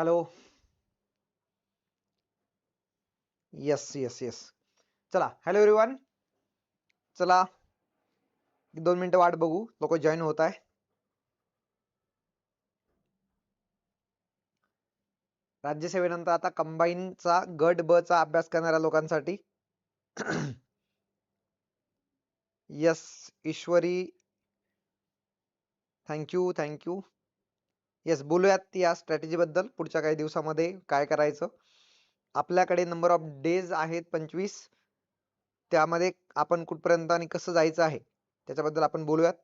Hello yes yes yes चला hello everyone चला. दोन मिनिटं वाट बघू. लोक जॉईन होत आहे राज्यसेवेनंतर आता कंबाईनचा गट ब चा अभ्यास करणाऱ्या लोकांसाठी. Yes Ishwari. Thank you thank you yes बोलूयात या स्ट्रॅटेजी बद्दल. पुढच्या काही दिवसामध्ये काय करायचं. आपल्याकडे नंबर ऑफ डेज आहेत पंचवीस. त्यामध्ये आपण कुठपर्यंत आणि कसं जायचं आहे त्याच्याबद्दल आपण बोलूयात.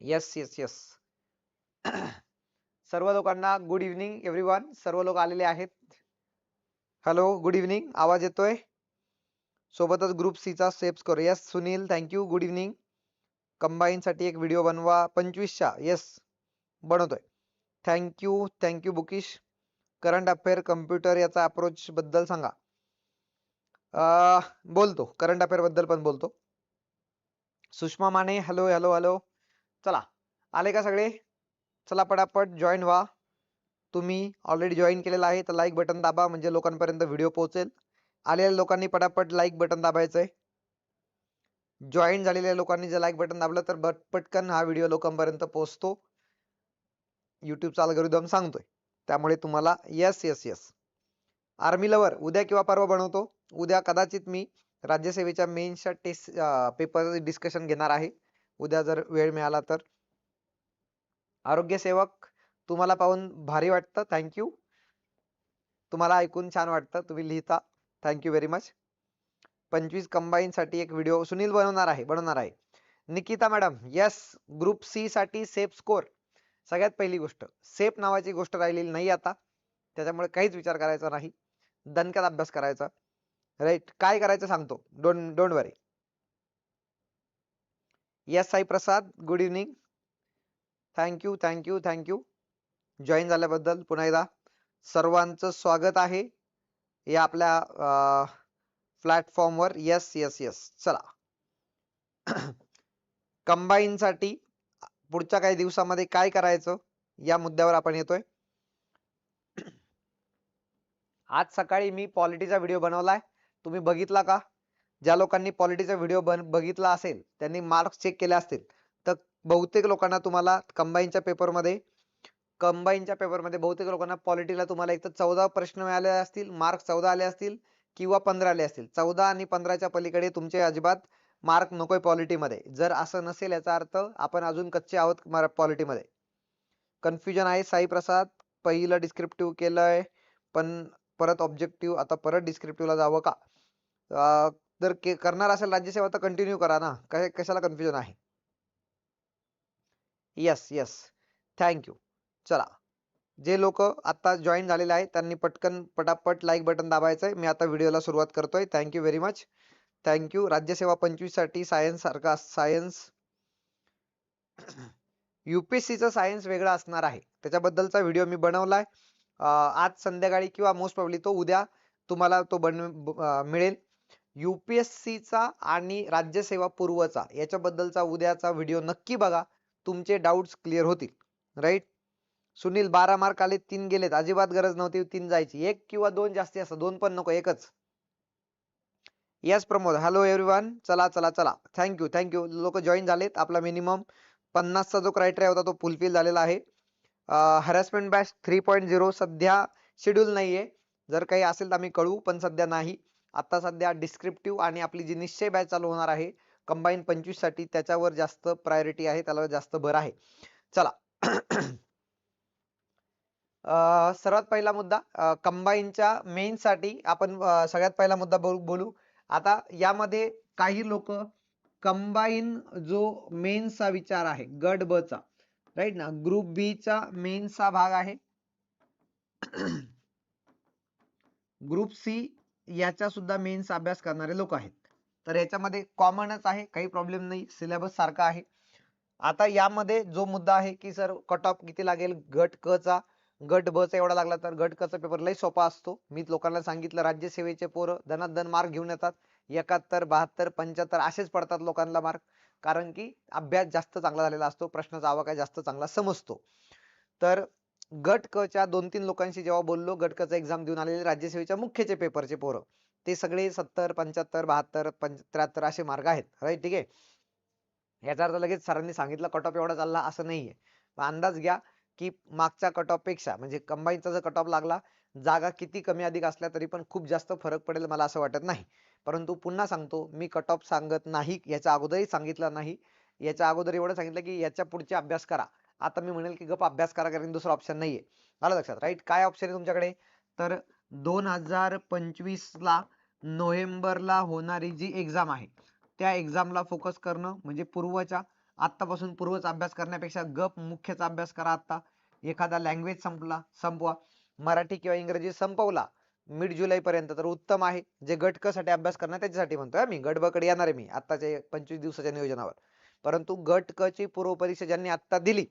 येस येस येस सर्व लोकांना गुड इव्हनिंग एव्हरीवन सर्व लोक आलेले आहेत. हॅलो गुड इव्हनिंग आवाज येतोय? सोबतच ग्रुप सी चा करू yes Sunil thank you good evening combine साठी एक व्हिडिओ बनवा. पंचवीसच्या. येस बनवतोय. Thank you thank you bookish current affair computer याचा अप्रोच बद्दल सांगा. अं, बोलतो. करंट अफेअरबद्दल पण बोलतो. Sushma Mane hello hello hello चला. आले का सगळे? चला पटापट जॉईन व्हा. तुम्ही ऑलरेडी जॉईन केलेला आहे तर लाईक बटन दाबा म्हणजे लोकांपर्यंत व्हिडिओ पोहोचेल. आलेल्या लोकांनी पटापट लाईक बटन दाबायचंय. जॉईन झालेल्या लोकांनी जर लाईक बटन दाबलं तर बट- पटकन हा व्हिडिओ लोकांपर्यंत पोहोचतो. युट्यूबचा अल्गोरिदम सांगतोय. त्यामुळे तुम्हाला yes yes yes army lover उद्या किंवा परवा बनवतो. उद्या कदाचित मी राज्यसेवेच्या मेन्सच्या टेस्ट पेपर डिस्कशन घेणार आहे. उद्या जर वेळ मिळाला तर. आरोग्य सेवक तुम्हाला पाहून भारी वाटतं. थँक्यू तुम्हाला ऐकून छान वाटतं. तुम्ही लिहिता. थँक्यू व्हेरी मच पंचवीस कंबाईन साठी एक व्हिडिओ सुनील बनवणार आहे बनवणार आहे. Nikita madam yes group C साठी सेफ स्कोर सगळ्यात पहिली गोष्ट सेफ नावाची गोष्ट राहिलेली नाही आता. त्याच्यामुळे काहीच विचार करायचा नाही. दणक्यात अभ्यास करायचा. राईट काय करायचं सांगतो. Don't don't worry yes Sai Prasad. Good evening thank you thank you thank you join झाल्याबद्दल पुन्हा एकदा सर्वांचं स्वागत आहे. या आपल्या प्लॅटफॉर्मवर येस येस येस चला. कंबाईनसाठी पुढच्या काही दिवसामध्ये काय करायचं? या मुद्द्यावर आपण येतोय. आज सकाळी मी पॉलिटीचा व्हिडिओ बनवलाय. तुम्ही बघितला का? ज्या लोकांनी पॉलिटीचा व्हिडिओ बघितला असेल त्यांनी मार्क्स चेक केले असतील तर बहुतेक लोकांना तुम्हाला कंबाईनच्या पेपरमध्ये कंबाईनच्या पेपरमध्ये बहुतेक लोकांना पॉलिटीला तुम्हाला एक तर चौदा प्रश्न मिळाले असतील मार्क्स चौदा आले असतील किंवा पंधरा आले असतील. चौदा आणि पंधराच्या पलीकडे तुमचे अजिबात मार्क नकोय पॉलिटीमध्ये. जर असं नसेल याचा अर्थ आपण अजून कच्चे आहोत पॉलिटीमध्ये. कन्फ्युजन आहे साई प्रसाद पहिलं डिस्क्रिप्टिव्ह केलंय पण परत ऑब्जेक्टिव्ह आता परत डिस्क्रिप्टिव्हला जावं का? जर करणार असेल राज्यसेवा तर कंटिन्यू करा ना. कशाला कन्फ्युजन आहे? येस येस थँक्यू चला. जे लोक आता जॉईन झालेले आहेत त्यांनी पटकन पटापट लाईक बटन दाबायचंय. मी आता व्हिडिओला सुरुवात करतोय. Thank you very much thank you राज्यसेवा पंचवीससाठी सायन्स सारखा सायन्स UPSC सायन्स वेगळा असणार आहे. त्याच्याबद्दलचा व्हिडिओ मी बनवलाय. आज संध्याकाळी किंवा मोस्ट प्रॉब्ली तो उद्या तुम्हाला तो बन मिळेल. UPSC चा आणि राज्यसेवा पूर्वचा याच्याबद्दलचा उद्याचा व्हिडिओ नक्की बघा. तुमचे डाउट्स क्लिअर होतील. राईट सुनील बारा मार्क आले तीन गेलेत. अजिबात गरज नव्हती तीन जायची. एक किंवा दोन जास्ती असं दोन पण नको एकच. येस प्रमोद हॅलो एव्हरीवन चला चला चला. थँक्यू थँक्यू लोक जॉईन झालेत. आपला मिनिमम पन्नासचा जो क्रायटेरिया होता तो फुलफिल झालेला आहे. Harassment batch three point zero सध्या शेड्यूल नाहीये. जर काही असेल तर आम्ही कळवू पण सध्या नाही. आत्ता सध्या डिस्क्रिप्टिव्ह आणि आपली जी निश्चय बॅच चालू होणार आहे कंबाईन पंचवीससाठी त्याच्यावर जास्त प्रायोरिटी आहे त्याला जास्त भर आहे. चला. सर्वात पहिला मुद्दा कंबाईनच्या मेन साठी आपण सगळ्यात पहिला मुद्दा बोलू. आता यामध्ये काही लोक कंबाईन जो मेन्सचा विचार आहे गट ब चा राईट ना? ग्रुप बी चा मेन्सचा भाग आहे. ग्रुप सी याचा सुद्धा मेन्स अभ्यास करणारे लोक आहेत. तर याच्यामध्ये कॉमनच आहे काही प्रॉब्लेम नाही सिलेबस सारखा आहे. आता यामध्ये जो मुद्दा आहे की सर कट ऑफ किती लागेल? गट क चा गट ब चा एवढा लागला तर गट क चा पेपर लय सोपा असतो. मी लोकांना सांगितलं राज्यसेवेचे पोरं धनाधन मार्क घेऊन येतात. एकाहत्तर बहात्तर पंच्याहत्तर असेच पडतात लोकांना मार्क. कारण की अभ्यास जास्त चांगला झालेला असतो प्रश्नाचा आवाका जास्त चांगला समजतो. तर गट क च्या दोन तीन लोकांशी जेव्हा बोललो गट क चा एक्झाम देऊन आलेले राज्यसेवेच्या मुख्यचे पेपरचे पोरं. ते सगळे सत्तर पंच्याहत्तर बहात्तर त्र्याहत्तर असे मार्ग आहेत. राईट ठीक आहे? याचा अर्थ लगेच सरांनी सांगितलं कट ऑफ एवढा चालला असं नाहीये. अंदाज घ्या की मागच्या कट ऑफपेक्षा म्हणजे कंबाईनचा जर कट ऑफ लागला जागा किती कमी अधिक असल्या तरी पण खूप जास्त फरक पडेल मला असं वाटत नाही. परंतु पुन्हा सांगतो मी कट ऑफ सांगत नाही याच्या अगोदरही सांगितलं नाही. याच्या अगोदर एवढं सांगितलं की याच्या पुढचे अभ्यास करा. आता मी म्हणेल की गप अभ्यास करा कारण दुसरा ऑप्शन नाहीये. आलं लक्षात राईट काय ऑप्शन आहे तुमच्याकडे? तर दोन हजार पंचवीस ला नोव्हेंबरला होणारी जी एक्झाम आहे त्या एक्झामला फोकस करणं म्हणजे पूर्वच्या आत्तापासून पूर्वचा अभ्यास करण्यापेक्षा गप मुख्यचा अभ्यास करा आत्ता. एखादा लँग्वेज संपला संपवा. मराठी किंवा इंग्रजी संपवला मिड जुलै पर्यंत तर उत्तम आहे. जे गट क साठी अभ्यास करणार त्याच्यासाठी म्हणतोय मी. गटबकडे येणार आहे मी आत्ताच्या पंचवीस दिवसाच्या नियोजनावर. परंतु गट क ची पूर्व परीक्षा ज्यांनी आत्ता दिली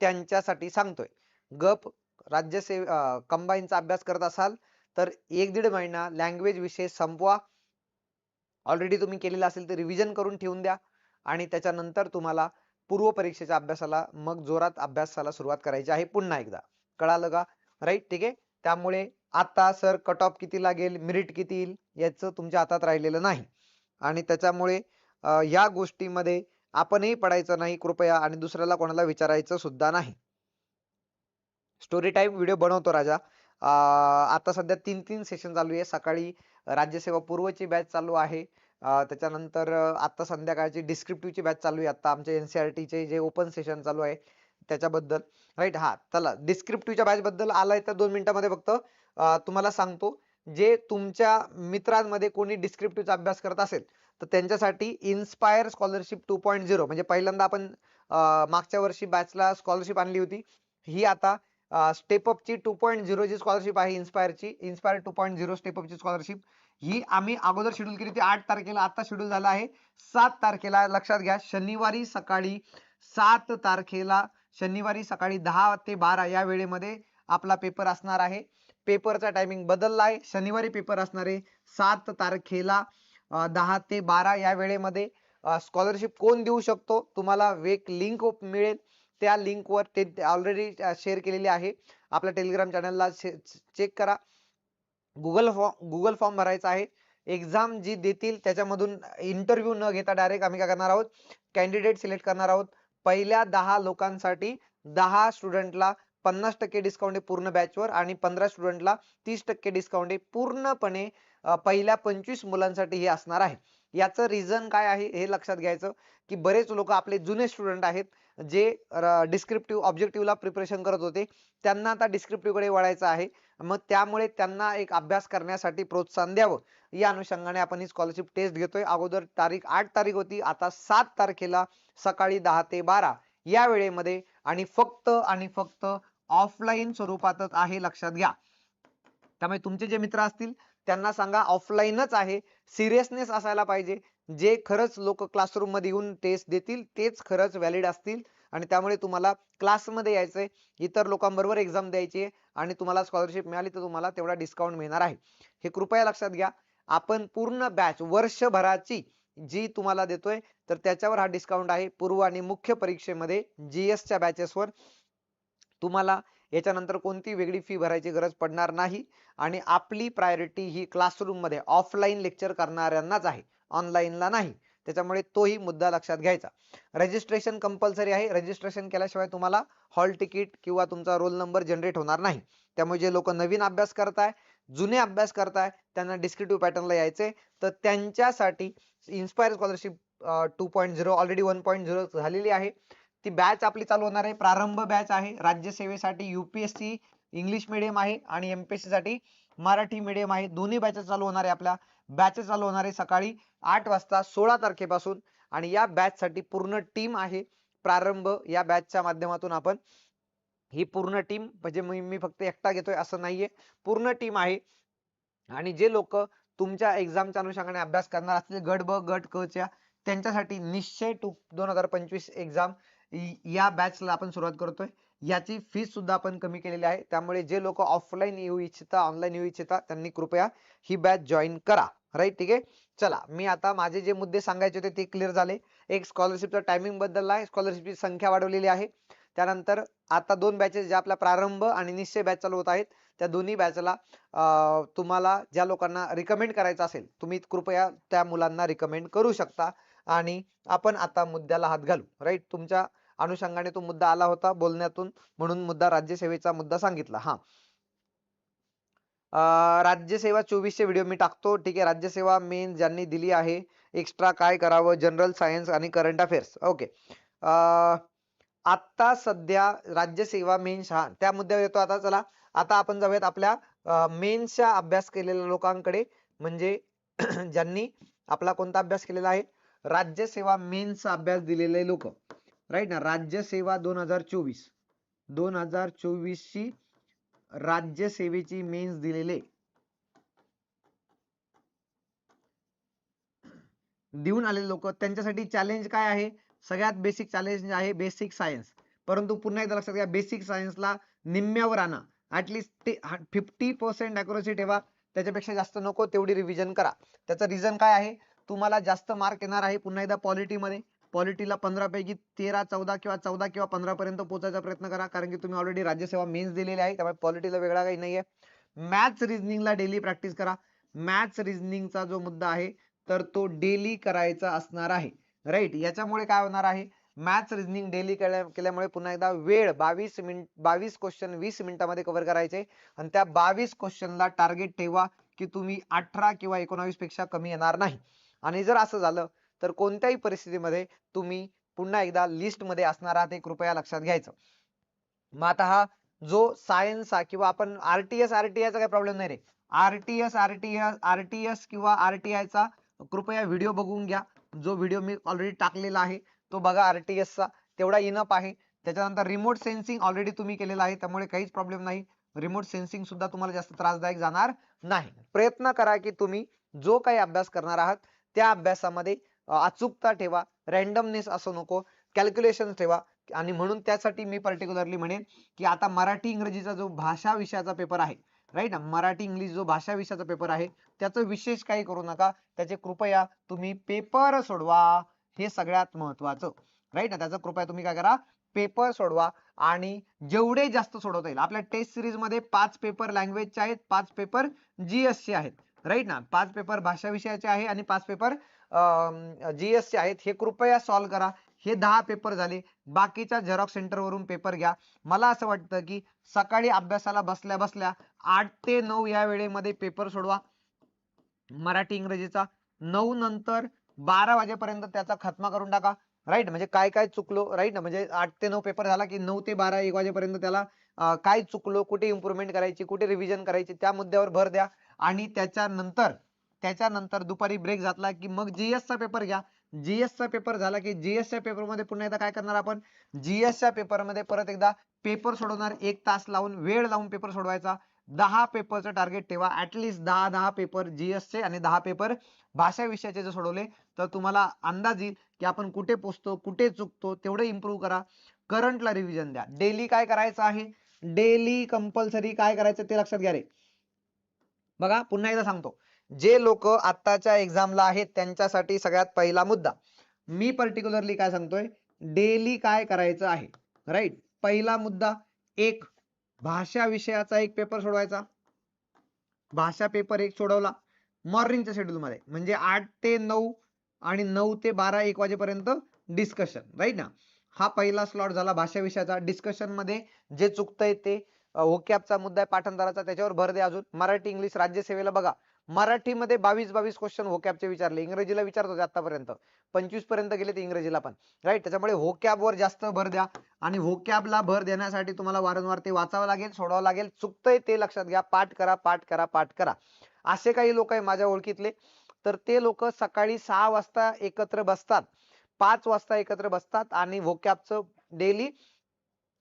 त्यांच्यासाठी सांगतोय. गप राज्यसे कंबाईनचा अभ्यास करत असाल तर एक दीड महिना लँग्वेज विषय संपवा. ऑलरेडी तुम्ही केलेला असेल तर रिव्हिजन करून ठेवून द्या. आणि त्याच्यानंतर तुम्हाला पूर्व परीक्षेच्या अभ्यासाला मग जोरात अभ्यासाला सुरुवात करायची आहे पुन्हा एकदा. कळालं का? राईट ठीक आहे? त्यामुळे आता सर कट ऑफ किती लागेल? मेरिट किती येईल? याचं तुमच्या हातात राहिलेलं नाही. आणि त्याच्यामुळे या गोष्टीमध्ये आपणही पडायचं नाही कृपया आणि दुसऱ्याला कोणाला विचारायचं सुद्धा नाही. स्टोरी टाईप व्हिडिओ बनवतो राजा. अं, आता सध्या तीन तीन सेशन चालू आहे. सकाळी राज्यसेवा पूर्वची बॅच चालू आहे. त्याच्यानंतर आता संध्याकाळची डिस्क्रिप्टिव्ह ची बॅच चालू आहे. आता आमच्या एनसीआरटीचे चे जे ओपन सेशन चालू आहे त्याच्याबद्दल. राईट हा चला. डिस्क्रिप्टिव्हच्या बॅच बद्दल आलाय तर दोन मिनिटांमध्ये फक्त तुम्हाला सांगतो जे तुमच्या मित्रांमध्ये कोणी डिस्क्रिप्टिव्हचा अभ्यास करत असेल तर त्यांच्यासाठी inspire scholarship two point zero म्हणजे पहिल्यांदा आपण मागच्या वर्षी बॅचला स्कॉलरशिप आणली होती. ही आता स्टेपअपची टू पॉईंट झिरो जी स्कॉलरशिप आहे इन्स्पायरची इन्स्पायर टू पॉईंट झिरो स्टेपअपची ची स्कॉलरशिप ही आम्ही अगोदर शेड्यूल केली होती. आठ तारखेला आता शेड्यूल झाला आहे. सात तारखेला लक्षात घ्या शनिवारी सकाळी सात तारखेला शनिवारी सकाळी दहा ते बारा या वेळेमध्ये आपला पेपर असणार आहे. पेपरचा टायमिंग बदलला आहे. शनिवारी पेपर असणार आहे. सात तारखेला दहा ते बारा या वेळेमध्ये स्कॉलरशिप कोण देऊ शकतो? तुम्हाला वेक लिंक मिळेल. त्या लिंकवर ते ऑलरेडी शेअर केलेली आहे. आपल्या टेलिग्राम चॅनलला चेक करा. गुगल फॉर्म गुगल फॉर्म भरायचा आहे. एक्झाम जी देतील त्याच्यामधून इंटरव्ह्यू न घेता डायरेक्ट आम्ही काय करणार आहोत? कॅन्डिडेट सिलेक्ट करणार आहोत. पहिल्या दहा लोकांसाठी दहा स्टुडंटला पन्नास टक्के डिस्काउंट आहे पूर्ण बॅचवर आणि पंधरा स्टुडंटला तीस टक्के डिस्काउंट आहे पूर्णपणे पहिल्या पंचवीस मुलांसाठी हे असणार आहे. याचं रिझन काय आहे हे लक्षात घ्यायचं की बरेच लोक आपले जुने स्टुडंट आहेत. जे डिस्क्रिप्टिव्ह ऑब्जेक्टिव्हला प्रिपरेशन करत होते त्यांना आता डिस्क्रिप्टिव्हकडे वळायचं आहे. मग त्यामुळे त्यांना एक अभ्यास करण्यासाठी प्रोत्साहन द्यावं. या अनुषंगाने आपण ही स्कॉलरशिप टेस्ट घेतोय. अगोदर तारीख आठ तारीख होती. आता सात तारखेला सकाळी दहा ते बारा या वेळेमध्ये आणि फक्त आणि फक्त ऑफलाईन स्वरूपातच आहे लक्षात घ्या. त्यामुळे तुमचे जे मित्र असतील त्यांना सांगा ऑफलाईनच आहे. सिरियसनेस असायला पाहिजे. जे खरंच लोक क्लासरूममध्ये येऊन टेस्ट देतील तेच खरंच व्हॅलिड असतील. आणि त्यामुळे तुम्हाला क्लासमध्ये यायचंय इतर लोकांबरोबर एक्झाम द्यायची आहे आणि तुम्हाला स्कॉलरशिप मिळाली तर तुम्हाला तेवढा डिस्काउंट मिळणार आहे. हे कृपया लक्षात घ्या. आपण पूर्ण बॅच वर्षभराची जी तुम्हाला देतोय तर त्याच्यावर हा डिस्काउंट आहे. पूर्व आणि मुख्य परीक्षेमध्ये GS च्या बॅचेसवर तुम्हाला याच्यानंतर कोणती वेगळी फी भरायची गरज पडणार नाही. आणि आपली प्रायोरिटी ही क्लासरूममध्ये ऑफलाईन लेक्चर करणाऱ्यांनाच आहे. ऑनलाईनला नाही. त्याच्यामुळे तोही मुद्दा लक्षात घ्यायचा. रजिस्ट्रेशन कंपल्सरी आहे. रजिस्ट्रेशन केल्याशिवाय तुम्हाला हॉल तिकीट किंवा तुमचा रोल नंबर जनरेट होणार नाही. त्यामुळे जे लोक नवीन अभ्यास करताय जुने अभ्यास करताय त्यांना डिस्क्रिप्टिव्ह पॅटर्नला यायचे. तर त्यांच्यासाठी inspire scholarship two point zero already one point zero झालेली आहे. ती बॅच आपली चालू होणार आहे. प्रारंभ बॅच आहे. राज्यसेवेसाठी युपीएससी इंग्लिश मिडियम आहे आणि एमपीएससी साठी मराठी मीडियम आहे. दोन्ही बॅचेस चालू होणार आहे आपल्या. बॅचेस चालू होणार आहे सकाळी आठ वाजता सोळा तारखेपासून. आणि या बॅच साठी पूर्ण टीम आहे. प्रारंभ या बॅचच्या माध्यमातून आपण ही पूर्ण टीम म्हणजे मी मी फक्त एकटा घेतोय असं नाहीये. पूर्ण टीम आहे. आणि जे लोक तुमच्या एक्झामच्या अनुषंगाने अभ्यास करणार असतील गट ब गट क च्या त्यांच्यासाठी निश्चय टू दोन हजार पंचवीस एक्झाम या बॅचला आपण सुरुवात करतोय. याची फी सुद्धा आपण कमी केलेली आहे. त्यामुळे जे लोक ऑफलाईन येऊ इच्छिता ऑनलाईन येऊ इच्छिता त्यांनी कृपया ही बॅच जॉईन करा. राईट ठीक आहे? चला मी आता माझे जे मुद्दे सांगायचे होते ते क्लिअर झाले. एक स्कॉलरशिपचा टायमिंग बदलला आहे स्कॉलरशिपची संख्या वाढवलेली आहे. त्यानंतर आता दोन बॅचेस ज्या आपल्या प्रारंभ आणि निश्चय बॅच चालू होत आहेत त्या दोन्ही बॅचला तुम्हाला ज्या लोकांना रिकमेंड करायचं असेल तुम्ही कृपया त्या मुलांना रिकमेंड करू शकता. आणि आपण आता मुद्द्याला हात घालू. राईट तुमच्या अनुषंगाने तो मुद्दा आला होता बोलण्यातून म्हणून मुद्दा राज्यसेवेचा मुद्दा सांगितला. हा. राज्यसेवा चोवीसचे व्हिडिओ मी टाकतो. ठीक आहे राज्यसेवा मेन ज्यांनी दिली आहे एक्स्ट्रा काय करावं? जनरल सायन्स आणि करंट अफेअर्स ओके आता सध्या राज्यसेवा मेन्स हा त्या मुद्द्यावर येतो आता. चला आता आपण जाऊयात आपल्या मेन्सच्या अभ्यास केलेल्या लोकांकडे. म्हणजे ज्यांनी आपला कोणता अभ्यास केलेला आहे? राज्यसेवा मेन्सचा अभ्यास दिलेले लोक. राईट ना? राज्यसेवा दोन हजार चोवीस. दोन हजार चोवीसची राज्यसेवेची मेन्स दिलेले. देऊन आलेले लोक. त्यांच्यासाठी चॅलेंज काय आहे? सगळ्यात बेसिक चॅलेंज आहे बेसिक सायन्स परंतु पुन्हा एकदा लक्षात घ्या बेसिक सायन्सला निम्म्यावर आणा. ऍटलिस्ट ते फिफ्टी पर्सेंट अॅक्युरेसी ठेवा. त्याच्यापेक्षा जास्त नको तेवढी रिव्हिजन करा. त्याचं रिझन काय आहे? तुम्हाला जास्त मार्क येणार आहे पुन्हा एकदा पॉलिटीमध्ये पॉलिटीला पंधरापैकी तेरा चौदा किंवा चौदा किंवा पंधरापर्यंत पोहोचायचा प्रयत्न करा कारण की तुम्ही ऑलरेडी राज्यसेवा मेन्स दिलेली आहे त्यामुळे पॉलिटीला वेगळा काही नाहीये. मॅथ्स रिझनिंगला डेली प्रॅक्टिस करा. मॅथ्स रिझनिंगचा जो मुद्दा आहे तर तो डेली करायचा असणार आहे. राईट याच्यामुळे काय होणार आहे? मॅथ्स रिझनिंग डेली केल्यामुळे पुन्हा एकदा वेळ बावीस मिनिट बावीस क्वेश्चन वीस मिनिटांमध्ये कव्हर करायचे. आणि त्या बावीस क्वेश्चनला टार्गेट ठेवा की तुम्ही अठरा किंवा एकोणावीसपेक्षा कमी येणार नाही. आणि जर असं झालं तर कोणत्याही परिस्थितीमध्ये तुम्ही पुन्हा एकदा लिस्टमध्ये असणार आहात हे कृपया लक्षात घ्यायचं. मग आता हा जो सायन्स हा किंवा आपण आरटीएस आरटीआयचा काही प्रॉब्लेम नाही रे. आरटीएस आरटीएस आरटीएस किंवा RTI चा कृपया व्हिडिओ बघून घ्या. जो व्हिडिओ मी ऑलरेडी टाकलेला आहे तो बघा आरटीएस चा. तेवढा इनप आहे. त्याच्यानंतर रिमोट सेन्सिंग ऑलरेडी तुम्ही केलेला आहे. त्यामुळे काहीच प्रॉब्लेम नाही. रिमोट सेन्सिंग सुद्धा तुम्हाला जास्त त्रासदायक जाणार नाही. प्रयत्न करा की तुम्ही जो काही अभ्यास करणार आहात त्या अभ्यासामध्ये अचूकता ठेवा रॅन्डमनेस असं नको कॅल्क्युलेशन ठेवा. आणि म्हणून त्यासाठी मी पर्टिक्युलरली म्हणेन की आता मराठी इंग्रजीचा जो भाषा विषयाचा पेपर आहे राईट ना मराठी इंग्लिश जो भाषा विषयाचा पेपर आहे त्याचं विशेष काही करू नका. त्याचे कृपया तुम्ही पेपर सोडवा. हे सगळ्यात महत्वाचं राईट ना त्याचं कृपया तुम्ही काय करा पेपर सोडवा. आणि जेवढे जास्त सोडवता येईल आपल्या टेस्ट सिरीजमध्ये पाच पेपर लँग्वेजचे आहेत पाच पेपर जीएसचे आहेत राईट ना? पाच पेपर भाषा विषयाचे आहे आणि पाच पेपर जीएस सी आहेत हे कृपया सॉल्व्ह करा. हे दहा पेपर झाले. बाकीच्या झेरॉक्स सेंटर वरून पेपर घ्या. मला असं वाटतं की सकाळी अभ्यासाला बसल्या बसल्या आठ ते नऊ या वेळेमध्ये पेपर सोडवा. मराठी इंग्रजीचा नऊ नंतर बारा वाजेपर्यंत त्याचा खात्मा करून टाका. राईट म्हणजे काय काय चुकलो? राईट ना म्हणजे आठ ते नऊ पेपर झाला की नऊ ते बारा एक वाजेपर्यंत त्याला काय चुकलो कुठे इम्प्रुव्हमेंट करायची कुठे रिव्हिजन करायची त्या मुद्द्यावर भर द्या. आणि त्याच्यानंतर त्याच्यानंतर दुपारी ब्रेक झाला की मग जीएस चा पेपर घ्या. जीएस चा पेपर झाला की जीएस च्या पेपरमध्ये पुन्हा एकदा काय करणार आपण? जीएस च्या पेपरमध्ये परत एकदा पेपर सोडवणार. एक तास लावून वेळ लावून पेपर सोडवायचा. दहा पेपरचं टार्गेट ठेवा. ऍटलिस्ट दहा दहा पेपर जीएस चे आणि दहा पेपर भाषा विषयाचे जर सोडवले तर तुम्हाला अंदाज येईल की आपण कुठे पोचतो कुठे चुकतो तेवढे इम्प्रूव्ह करा. करंटला रिव्हिजन द्या. डेली काय करायचं आहे? डेली कंपल्सरी काय करायचं ते लक्षात घ्या रे. बघा पुन्हा एकदा सांगतो. जे लोक आत्ताच्या एक्झामला आहेत त्यांच्यासाठी सगळ्यात पहिला मुद्दा. मी पर्टिक्युलरली काय सांगतोय? डेली काय करायचं आहे? राईट पहिला मुद्दा एक भाषा विषयाचा एक पेपर सोडवायचा. भाषा पेपर एक सोडवला. मॉर्निंगच्या शेड्यूल मध्ये. म्हणजे आठ ते नऊ आणि नऊ ते बारा एक वाजेपर्यंत डिस्कशन राईट ना? हा पहिला स्लॉट झाला भाषा विषयाचा. डिस्कशनमध्ये जे चुकतंय ते ओकॅपचा मुद्दा आहे पाठांतराचा. त्याच्यावर भर दे अजून. मराठी इंग्लिश राज्यसेवेला बघा. मराठीमध्ये बावीस बावीस क्वेश्चन होकॅबचे विचारले. इंग्रजीला विचारत होते आतापर्यंत. पंचवीसपर्यंत गेले ते इंग्रजीला पण. राईट त्याच्यामुळे होकॅबवर जास्त भर द्या. आणि होकॅबला भर देण्यासाठी तुम्हाला वारंवार ते वाचावं लागेल सोडावं लागेल. चुकतंय ते लक्षात घ्या. पाठ करा पाठ करा पाठ करा. असे काही लोक आहे माझ्या ओळखीतले. तर ते लोक सकाळी सहा वाजता एकत्र बसतात. पाच वाजता एकत्र बसतात आणि व्होकॅबचं डेली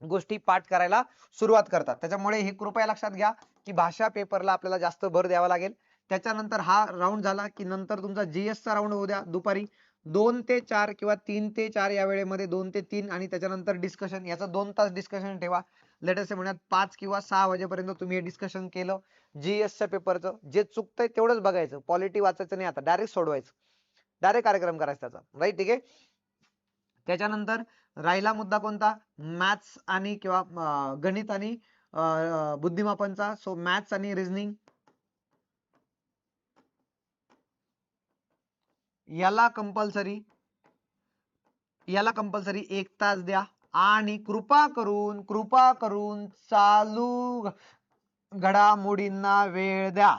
गोष्टी पाठ करायला सुरुवात करतात. त्याच्यामुळे हे कृपया लक्षात घ्या की भाषा पेपरला आपल्याला जास्त भर द्यावा लागेल. त्याच्यानंतर हा राऊंड झाला की नंतर तुमचा जीएसचा राऊंड होऊ द्या. दुपारी दोन ते चार किंवा तीन ते चार या वेळेमध्ये दोन ते तीन आणि त्याच्यानंतर डिस्कशन याचं दोन तास डिस्कशन ठेवा. लेटेस्ट महिन्यात पाच किंवा सहा वाजेपर्यंत तुम्ही हे डिस्कशन केलं. जीएस च्या पेपरचं जे चुकतंय तेवढंच बघायचं. पॉलिटी वाचायचं नाही आता. डायरेक्ट सोडवायचं. डायरेक्ट कार्यक्रम करायचा त्याचा. राईट ठीक आहे? त्याच्यानंतर राहिला मुद्दा कोणता? मॅथ्स आणि किंवा गणित आणि बुद्धिमापनचा. सो मॅथ्स आणि रिझनिंग याला कंपल्सरी याला कंपल्सरी एक तास द्या. आणि कृपा करून कृपा करून चालू घडामोडींना वेळ द्या.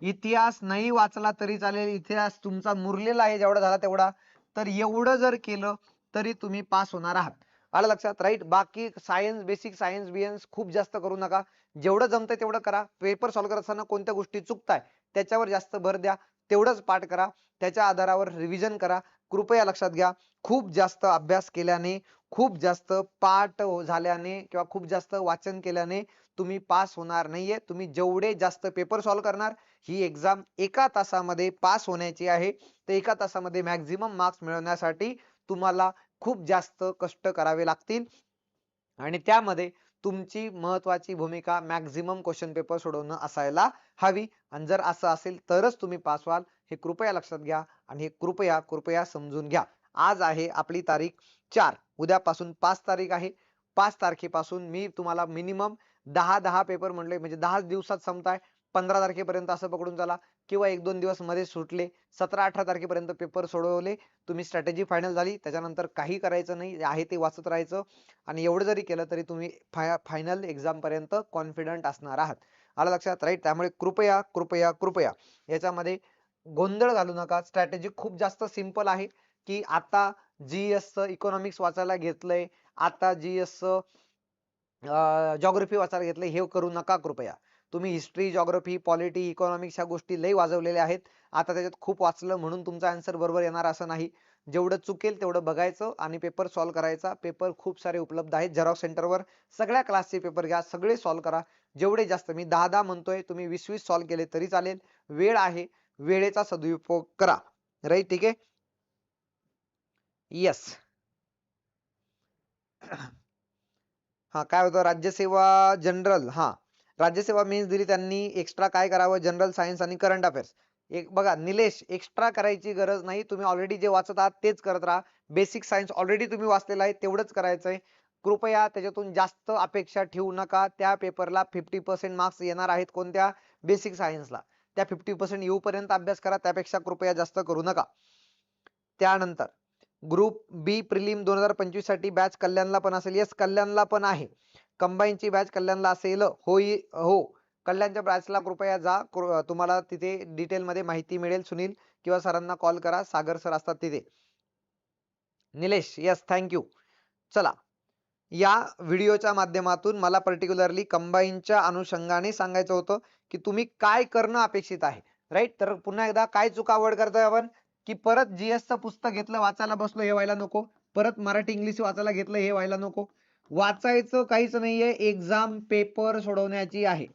इतिहास नाही वाचला तरी चालेल. इतिहास तुमचा मुरलेला आहे. जेवढा झाला तेवढा. तर एवढं जर केलं तरी तुम्ही पास होणार आहात. आलं लक्षात? राईट बाकी सायन्स बेसिक सायन्स बियन्स खूप जास्त करू नका. जेवढं जमतंय तेवढं करा. पेपर सॉल्व्ह करत असताना कोणत्या गोष्टी चुकताय त्याच्यावर जास्त भर द्या. तेवढंच पाठ करा. त्याच्या आधारावर रिव्हिजन करा. कृपया लक्षात घ्या. खूप जास्त अभ्यास केल्याने खूप जास्त पाठ झाल्याने किंवा खूप जास्त वाचन केल्याने तुम्ही पास होणार नाहीये. तुम्ही जेवढे जास्त पेपर सॉल्व्ह करणार ही एक्झाम एका तासामध्ये पास होण्याची आहे. तर एका तासामध्ये मॅक्झिमम मार्क्स मिळवण्यासाठी तुम्हाला खूप जास्त कष्ट करावे लागतील. आणि त्यामध्ये तुमची महत्वाची भूमिका मॅक्झिमम क्वेश्चन पेपर सोडवणं असायला हवी. आणि जर असं असेल तरच तुम्ही पास व्हाल. हे कृपया लक्षात घ्या आणि हे कृपया कृपया समजून घ्या. आज आहे आपली तारीख चार. उद्यापासून पाच तारीख आहे. पाच तारखेपासून मी तुम्हाला मिनिमम दहा दहा पेपर म्हणले म्हणजे दहा दिवसात संपताय. पंधरा तारखेपर्यंत असं पकडून चला. किंवा एक दोन दिवसमध्ये सुटले सतरा अठरा तारखेपर्यंत पेपर सोडवले तुम्ही स्ट्रॅटेजी फायनल झाली त्याच्यानंतर काही करायचं नाही आहे ते वाचत राहायचं आणि एवढं जरी केलं तरी तुम्ही फायनल एक्झामपर्यंत कॉन्फिडंट असणार आहात. आला लक्षात? राईट त्यामुळे कृपया कृपया कृपया. याच्यामध्ये गोंधळ घालू नका. स्ट्रॅटेजी खूप जास्त सिंपल आहे की आता जी एस इकॉनॉमिक्स वाचायला घेतलंय आता जीएस च जॉग्रफी वाचायला घेतलंय हे करू नका कृपया. तुम्ही हिस्ट्री जॉग्रफी पॉलिटी इकॉनॉमिक्स ह्या गोष्टी लई वाजवलेल्या आहेत. आता त्याच्यात खूप वाचलं म्हणून तुमचा आन्सर बरोबर येणार असं नाही. जेवढं चुकेल तेवढं बघायचं आणि पेपर सॉल्व्ह करायचा. पेपर खूप सारे उपलब्ध आहेत झेरॉक्स सेंटरवर सगळ्या क्लासचे पेपर घ्या सगळे सॉल्व्ह करा. जेवढे जास्त मी दहा दहा म्हणतोय तुम्ही वीस वीस सॉल्व्ह केले तरी चालेल. वेळ आहे वेळेचा सदुपयोग करा. राईट ठीक आहे? येस हा काय होतं? राज्यसेवा जनरल हा. राज्यसेवा मेन्स दिली त्यांनी एक्स्ट्रा काय करावं? जनरल सायन्स आणि करंट अफेअर्स एक बघा निलेश एक्स्ट्रा करायची गरज नाही. तुम्ही ऑलरेडी जे वाचत आहात तेच करत राहा. बेसिक सायन्स ऑलरेडी तुम्ही वाचलेला आहे तेवढंच करायचंय. कृपया त्याच्यातून जास्त अपेक्षा ठेवू नका. त्या पेपरला फिफ्टी पर्सेंट मार्क्स येणार आहेत कोणत्या? बेसिक सायन्सला त्या फिफ्टी पर्सेंट येऊपर्यंत अभ्यास करा. त्यापेक्षा कृपया जास्त करू नका. त्यानंतर ग्रुप बी प्रिलिम दोन हजार पंचवीससाठी बॅच कल्याणला पण असेल. येस कल्याणला पण आहे. कंबाईनची बॅच कल्याणला असेल होई हो. कल्याणच्या बॅचला कृपया जा. तुम्हाला तिथे डिटेल मध्ये माहिती मिळेल सुनील. किंवा सरांना कॉल करा. सागर सर असतात तिथे. निलेश यस थँक्यू चला. या व्हिडिओच्या माध्यमातून मला पर्टिक्युलरली कंबाईनच्या अनुषंगाने सांगायचं होतं की तुम्ही काय करणं अपेक्षित आहे. राईट तर पुन्हा एकदा काय चुका अवॉइड करतोय आपण? की परत जीएसचं पुस्तक घेतलं वाचायला बसलो हे व्हायला नको. परत मराठी इंग्लिश वाचायला घेतलं हे व्हायला नको. वाचायचं काहीच नाहीये. एक्झाम पेपर सोडवण्याची आहे.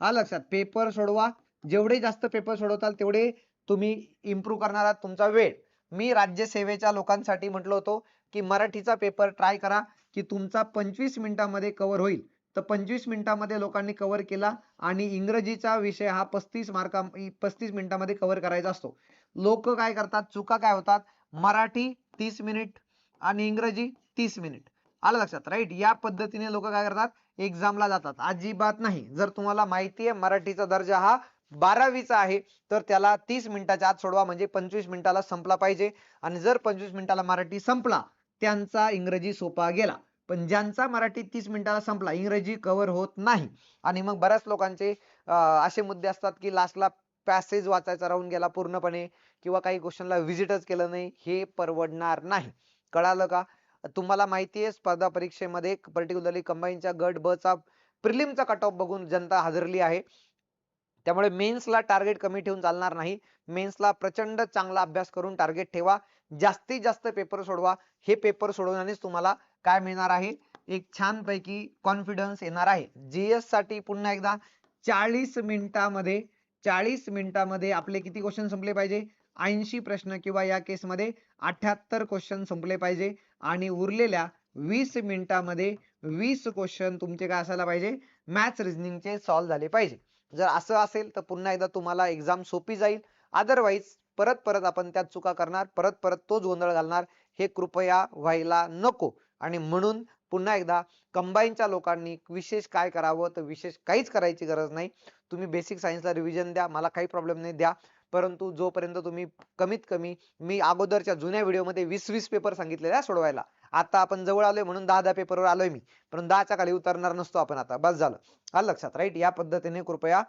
हा लक्षात. पेपर सोडवा. जेवढे जास्त पेपर सोडवताल तेवढे तुम्ही इम्प्रूव्ह करणार आहात तुमचा वेळ. मी राज्यसेवेच्या लोकांसाठी म्हटलं होतो की मराठीचा पेपर ट्राय करा की तुमचा पंचवीस मिनिटामध्ये कव्हर होईल. तर पंचवीस मिनिटामध्ये लोकांनी कव्हर केला आणि इंग्रजीचा विषय हा पस्तीस मार्का पस्तीस मिनिटामध्ये कव्हर करायचा असतो. लोक काय करतात? चुका काय होतात? मराठी तीस मिनिट आणि इंग्रजी तीस मिनिट आलं लक्षात राईट या पद्धतीने लोक काय करतात? एक्झामला जातात. अजिबात नाही. जर तुम्हाला माहिती आहे मराठीचा दर्जा हा बारावीचा आहे तर त्याला तीस मिनिटाच्या आत सोडवा. म्हणजे पंचवीस मिनिटाला संपला पाहिजे. आणि जर पंचवीस मिनिटाला मराठी संपला त्यांचा इंग्रजी सोपा गेला. पण ज्यांचा मराठी तीस मिनिटाला संपला इंग्रजी कव्हर होत नाही. आणि मग बऱ्याच लोकांचे असे मुद्दे असतात की लास्टला पॅसेज वाचायचा राहून गेला पूर्णपणे किंवा काही क्वेश्चनला व्हिजिटच केलं नाही हे परवडणार नाही. कळालं का? तुम्हाला माहिती आहे स्पर्धा परीक्षेमध्ये पर्टिक्युलरली कंबाईनच्या गट ब चा प्रिलिमचा कट ऑफ बघून जनता हादरली आहे. त्यामुळे मेन्सला टार्गेट कमी ठेवून चालणार नाही. मेन्सला प्रचंड चांगला अभ्यास करून टार्गेट ठेवा. जास्तीत जास्त पेपर सोडवा. हे पेपर सोडवण्यानेच तुम्हाला काय मिळणार आहे? एक छान पैकी कॉन्फिडन्स येणार आहे. जीएससाठी पुन्हा एकदा चाळीस मिनिटामध्ये चाळीस मिनिटामध्ये आपले किती क्वेश्चन संपले पाहिजे? ऐंशी प्रश्न किंवा या केसमध्ये अठ्याहत्तर क्वेश्चन संपले पाहिजे. आणि उरलेल्या वीस मिनिटामध्ये वीस क्वेश्चन तुमचे काय असायला पाहिजे? मॅथ्स रिझनिंगचे सॉल्व्ह झाले पाहिजे. जर असं असेल तर पुन्हा एकदा तुम्हाला एक्झाम सोपी जाईल. अदरवाईज परत परत आपण त्यात चुका करणार परत परत तोच गोंधळ घालणार. हे कृपया व्हायला नको. आणि म्हणून पुन्हा एकदा कंबाईनच्या लोकांनी विशेष काय करावं? तर विशेष काहीच करायची गरज नाही. तुम्ही बेसिक सायन्सला रिव्हिजन द्या. मला काही प्रॉब्लेम नाही द्या. परंतु जोपर्यंत तुम्ही कमीत कमी मी अगोदरच्या जुन्या व्हिडिओमध्ये वीस वीस पेपर सांगितलेले सोडवायला. आता आपण जवळ आलोय म्हणून दहा दहा पेपरवर आलोय मी. पण दहाच्या खाली उतरणार नसतो आपण आता. बस झालं. आलं लक्षात राईट या पद्धतीने कृपया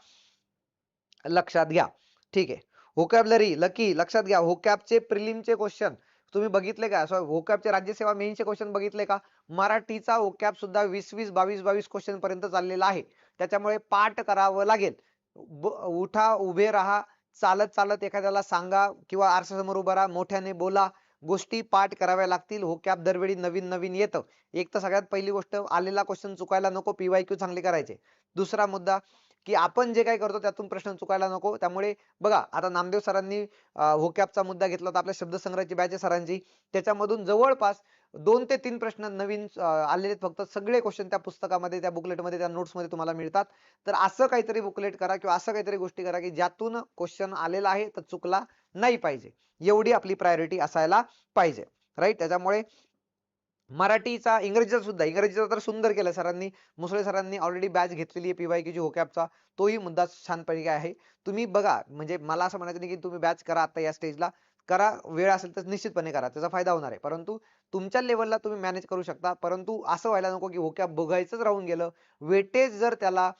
लक्षात घ्या. ठीक आहे. होकॅबलरी लकी लक्षात घ्या. होकॅबचे प्रिलिमचे क्वेश्चन तुम्ही बघितले का? व्होकॅबचे राज्यसेवा मेनचे क्वेश्चन बघितले का? मराठीचा व्होकॅब सुद्धा वीस वीस बावीस बावीस क्वेश्चन पर्यंत चाललेला आहे. त्याच्यामुळे पाठ करावं लागेल. ब- उठा उभे राहा. चालत चालत एखाद्याला सांगा किंवा आरशासमोर उभा राहा मोठ्याने बोला गोष्टी पाठ कराव्या लागतील व्होकॅब दरवेळी नवीन नवीन येतं. एक तर सगळ्यात पहिली गोष्ट आलेला क्वेश्चन चुकायला नको पीवायक्यू चांगले करायचे. दुसरा मुद्दा की आपण जे काही करतो त्यातून प्रश्न चुकायला नको. त्यामुळे बघा आता नामदेव सरांनी होकॅपचा मुद्दा घेतला होता आपल्या शब्दसंग्रहाची बॅच आहे सरांची. त्याच्यामधून जवळपास दोन ते तीन प्रश्न नवीन आलेले फक्त सगळे क्वेश्चन त्या पुस्तकामध्ये त्या बुकलेटमध्ये त्या नोट्समध्ये तुम्हाला मिळतात. तर असं काहीतरी बुकलेट करा किंवा असं काहीतरी गोष्टी करा की ज्यातून क्वेश्चन आलेला आहे तर चुकला नाही पाहिजे. एवढी आपली प्रायोरिटी असायला पाहिजे. राईट त्याच्यामुळे मराठीचा इंग्रजीचा सुद्धा इंग्रजीचा तर सुंदर केलं सरांनी. मुसळे सरांनी ऑलरेडी बॅच घेतलेली आहे पीवाय ची होकॅपचा तोही मुद्दा छानपैकी आहे. तुम्ही बघा म्हणजे मला असं म्हणायचं नाही की तुम्ही बॅच करा आता या स्टेजला करा वेळ असेल तर निश्चितपणे करा त्याचा फायदा होणार आहे. परंतु तुमच्या लेवलला तुम्ही मॅनेज करू शकता. परंतु असं व्हायला नको की होक्या बघायचंच राहून गेलं. वेटेज जर त्याला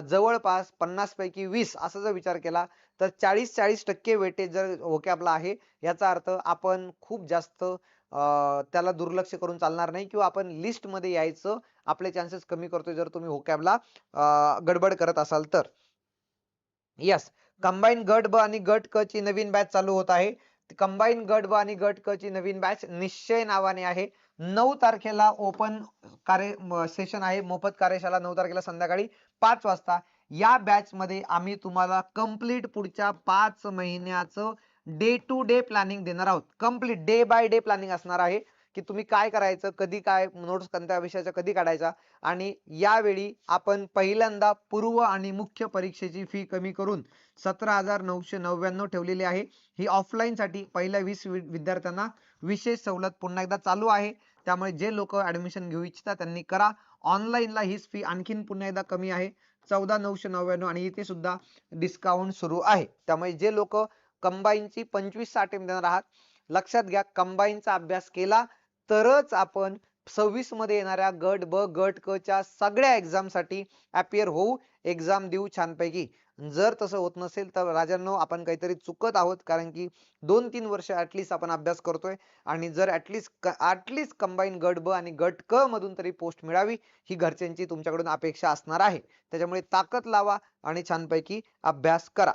जवळपास पन्नास पैकी वीस असा जर विचार केला तर चाळीस चाळीस टक्के वेटेज जर होकॅपला आहे याचा अर्थ आपण खूप जास्त त्याला दुर्लक्ष करून चालणार नाही किंवा आपण लिस्टमध्ये यायचं आपले चान्सेस कमी करतोय जर तुम्ही होकॅबला गडबड करत असाल तर. यस कंबाईन गट ब आणि गट क ची नवीन बॅच चालू होत आहे. कंबाईन गट ब आणि गट क ची नवीन बॅच निश्चय नावाने आहे. नऊ तारखेला ओपन कार्य सेशन आहे. मोफत कार्यशाळा नऊ तारखेला संध्याकाळी पाच वाजता. या बॅच मध्ये आम्ही तुम्हाला कंप्लीट पुढच्या पाच महिन्याचं डे टू डे प्लॅनिंग देणार आहोत. Complete day by day planning असणार आहे. की तुम्ही काय करायचं कधी काय नोट्स कोणत्या विषयाचा कधी काढायचा. आणि यावेळी आपण पहिल्यांदा पूर्व आणि मुख्य परीक्षेची फी कमी करून सतरा हजार नऊशे नव्याण्णव ठेवलेली आहे. ही ऑफलाईनसाठी पहिल्या वीस वि- विद्यार्थ्यांना विशेष सवलत पुन्हा एकदा चालू आहे. त्यामुळे जे लोक ऍडमिशन घेऊ इच्छितात त्यांनी करा. ऑनलाईनला हीच फी आणखीन पुन्हा एकदा कमी आहे. चौदा नऊशे नव्याण्णव आणि इथे सुद्धा डिस्काउंट सुरू आहे. त्यामुळे जे लोक कंबाईनची पंचवीस अटेम्प्ट देणार आहात. लक्षात घ्या कंबाईनचा अभ्यास केला तरच आपण सव्वीसमध्ये येणाऱ्या गट ब गट क च्या सगळ्या एक्झामसाठी अपियर होऊ एक्झाम देऊ छानपैकी. जर तसं होत नसेल तर राजांनो आपण काहीतरी चुकत आहोत कारण की दोन तीन वर्ष ऍटलिस्ट आपण अभ्यास करतोय. आणि जर ऍटलिस्ट ऍटलिस्ट कंबाईन गट ब आणि गट क मधून तरी पोस्ट मिळावी ही घरच्यांची तुमच्याकडून अपेक्षा असणार आहे. त्याच्यामुळे ताकद लावा आणि छानपैकी अभ्यास करा.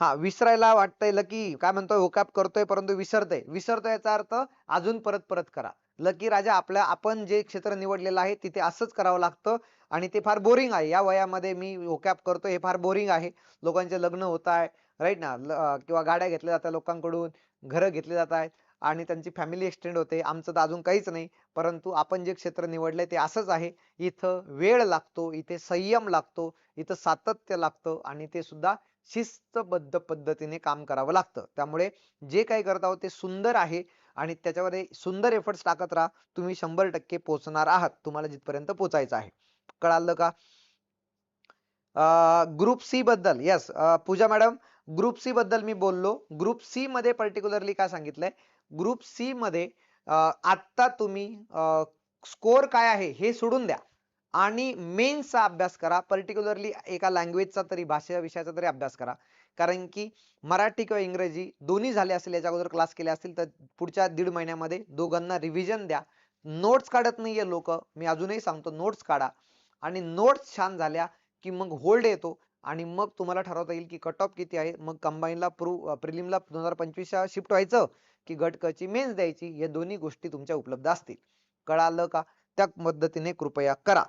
हा विसरायला वाटतंय लकी. काय म्हणतोय? होकाप करतोय परंतु विसरतोय. विसरतोय याचा अर्थ अजून परत परत करा. लकी राजा आपल्या आपण जे क्षेत्र निवडलेलं आहे तिथे असंच करावं लागतं आणि ते फार बोरिंग आहे. या वयामध्ये मी होकॅप करतोय हे फार बोरिंग आहे. लोकांचे लग्न होत आहे राईट ना? ल- किंवा गाड्या घेतल्या जातात लोकांकडून घरं घेतली जात आहेत आणि त्यांची फॅमिली एक्सटेंड होते. आमचं तर अजून काहीच नाही परंतु आपण जे क्षेत्र निवडलंय ते असंच आहे. इथं वेळ लागतो इथे संयम लागतो इथं सातत्य लागतं आणि ते सुद्धा शिस्तबद्ध पद्धतीने काम करावं लागतं. त्यामुळे जे काही करत आहोत ते सुंदर आहे आणि त्याच्यामध्ये सुंदर एफर्ट्स टाकत राहा. तुम्ही शंभर टक्के पोहोचणार आहात. तुम्हाला जिथपर्यंत पोहोचायचं आहे. कळालं का? ग्रुप सी बद्दल yes Pooja madam group C बद्दल मी बोललो. ग्रुप सी मध्ये पर्टिक्युलरली काय सांगितलंय? ग्रुप सी मध्ये आत्ता आता तुम्ही स्कोर काय आहे हे सोडून द्या. आणि मेन्सचा अभ्यास करा. पर्टिक्युलरली एका लँग्वेजचा तरी भाषा विषयाचा तरी अभ्यास करा. कारण की मराठी किंवा इंग्रजी दोन्ही झाले असेल याच्या अगोदर क्लास केले असतील तर पुढच्या दीड महिन्यामध्ये दोघांना रिव्हिजन द्या. नोट्स काढत नाहीये लोक. मी अजूनही सांगतो नोट्स काढा. आणि नोट्स छान झाल्या की मग होल्ड येतो. आणि मग तुम्हाला ठरवता येईल की कट ऑफ किती आहे. मग कंबाईनला प्रू प्रिलिमला दोन हजार पंचवीसच्या शिफ्ट व्हायचं की गटकची मेन्स द्यायची. या दोन्ही गोष्टी तुमच्या उपलब्ध असतील. कळालं का? त्या पद्धतीने कृपया करा.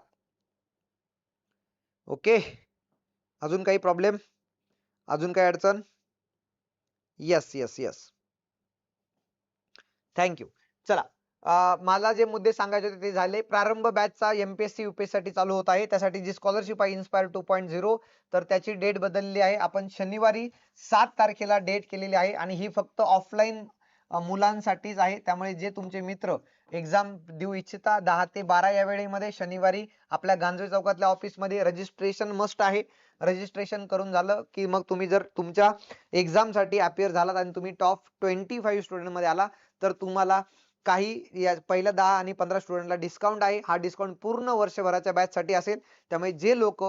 ओके. अजून काही प्रॉब्लेम अजून काही अडचण? येस येस येस थँक्यू चला मला जे मुद्दे सांगायचे होते ते झाले. प्रारंभ बॅचचा एमपीएससी युपीएससी साठी चालू होत आहे. त्यासाठी जी स्कॉलरशिप आहे इन्स्पायर टू पॉईंट झिरो तर त्याची डेट बदलली आहे. आपण शनिवारी सात तारखेला डेट केलेली आहे आणि ही फक्त ऑफलाईन मुलांसाठीच आहे. त्यामुळे जे तुमचे मित्र एक्झाम देऊ इच्छिता दहा ते बारा या वेळेमध्ये शनिवारी आपल्या गांजवे चौकातल्या ऑफिसमध्ये रजिस्ट्रेशन मस्ट आहे. रजिस्ट्रेशन करून झालं की मग तुम्ही जर तुमच्या एक्झामसाठी अपिअर झालात आणि तुम्ही टॉप ट्वेंटी फाईव्ह स्टुडंटमध्ये आला तर तुम्हाला काही या पहिल्या दहा आणि पंधरा स्टुडंटला डिस्काउंट आहे. हा डिस्काउंट पूर्ण वर्षभराच्या बॅचसाठी असेल. त्यामुळे जे लोक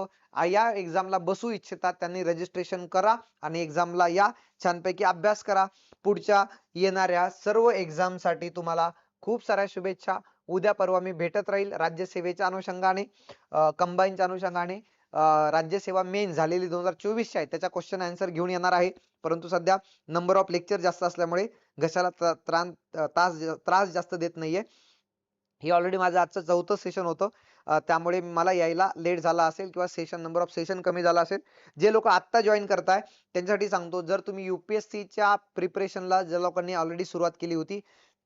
या एक्झामला बसू इच्छितात त्यांनी रजिस्ट्रेशन करा आणि एक्झामला या छानपैकी अभ्यास करा. पुढच्या येणाऱ्या सर्व एक्झामसाठी तुम्हाला खूप साऱ्या शुभेच्छा. उद्या परवा मी भेटत राहील राज्यसेवेच्या अनुषंगाने कंबाईनच्या अनुषंगाने. राज्यसेवा मेन झालेली दोन हजार चोवीसची आहे. त्याच्या क्वेश्चन आन्सर घेऊन येणार आहे. परंतु सध्या नंबर ऑफ लेक्चर जास्त असल्यामुळे घशाला त्रास त्रास जास्त देत नाहीये. हे ऑलरेडी माझं आजचं चौथं सेशन होतं. त्यामुळे मला यायला लेट झाला असेल किंवा सेशन नंबर ऑफ सेशन कमी झाला असेल. जे लोक आत्ता जॉईन करताय त्यांच्यासाठी सांगतो जर तुम्ही युपीएससीच्या च्या प्रिपरेशनला ज्या लोकांनी ऑलरेडी सुरुवात केली होती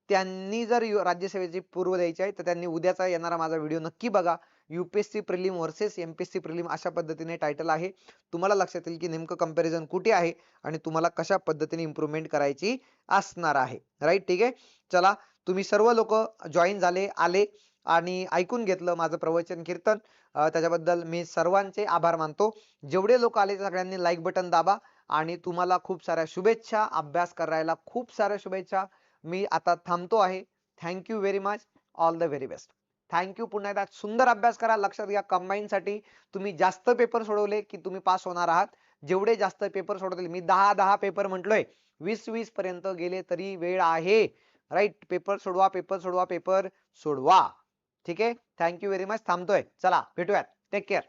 त्यांनी जर राज्यसेवेची पूर्व द्यायची आहे तर त्यांनी उद्याचा येणारा माझा व्हिडिओ नक्की बघा. UPSC prelim versus MPSC prelim अशा पद्धतीने टायटल आहे. तुम्हाला लक्षात येईल की नेमकं कंपॅरिझन कुठे आहे आणि तुम्हाला कशा पद्धतीने इम्प्रुव्हमेंट करायची असणार आहे. राईट ठीक आहे? चला तुम्ही सर्व लोक जॉईन झाले आले. आणि ऐकून घेतलं माझं प्रवचन कीर्तन त्याच्याबद्दल मी सर्वांचे आभार मानतो. जेवढे लोक आले सगळ्यांनी लाईक बटन दाबा आणि तुम्हाला खूप साऱ्या शुभेच्छा अभ्यास करायला खूप साऱ्या शुभेच्छा. मी आता थांबतो आहे. Thank you very much all the very best thank you पुन्हा एकदा सुंदर अभ्यास करा. लक्षात घ्या कंबाईनसाठी तुम्ही जास्त पेपर सोडवले की तुम्ही पास होणार आहात. जेवढे जास्त पेपर सोडवतील मी दहा दहा पेपर म्हटलोय. वीस वीस पर्यंत गेले तरी वेळ आहे. राईट पेपर सोडवा पेपर सोडवा पेपर सोडवा. ठीक आहे? थँक्यू व्हेरी मच थांबतोय. चला भेटूयात. Take care